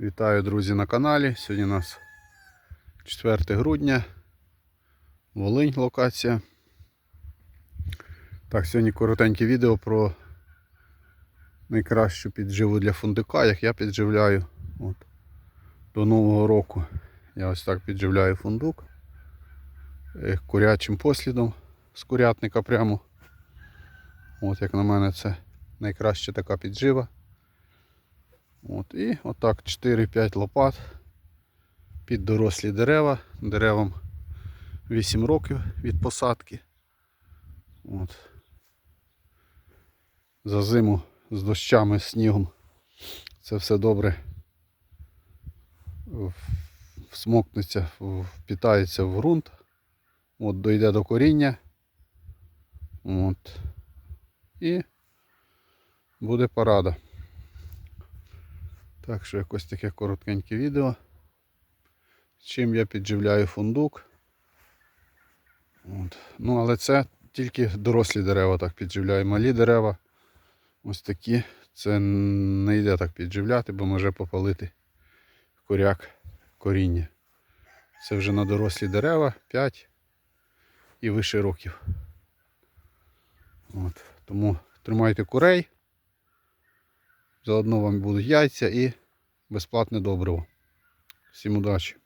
Вітаю, друзі, на каналі. Сьогодні у нас 4 грудня. Волинь локація. Так, сьогодні коротеньке відео про найкращу підживу для фундука, як я підживляю. От. До Нового року я ось так підживляю фундук е, курячим послідом з курятника прямо. От як на мене це найкраща така піджива. От, і отак 4-5 лопат під дорослі дерева. Деревам 8 років від посадки. От. За зиму з дощами, снігом це все добре всмокнеться, впітається в ґрунт. От дойде до коріння. От. І буде парада. Так що якось таке коротеньке відео. З чим я підживляю фундук. От. Ну, але це тільки дорослі дерева так підживляю. Малі дерева ось такі. Це не йде так підживляти, бо може попалити коряк коріння. Це вже на дорослі дерева 5 і вище років. От. Тому тримайте курей. Заодно вам будуть яйця і безплатне добриво. Всім удачі!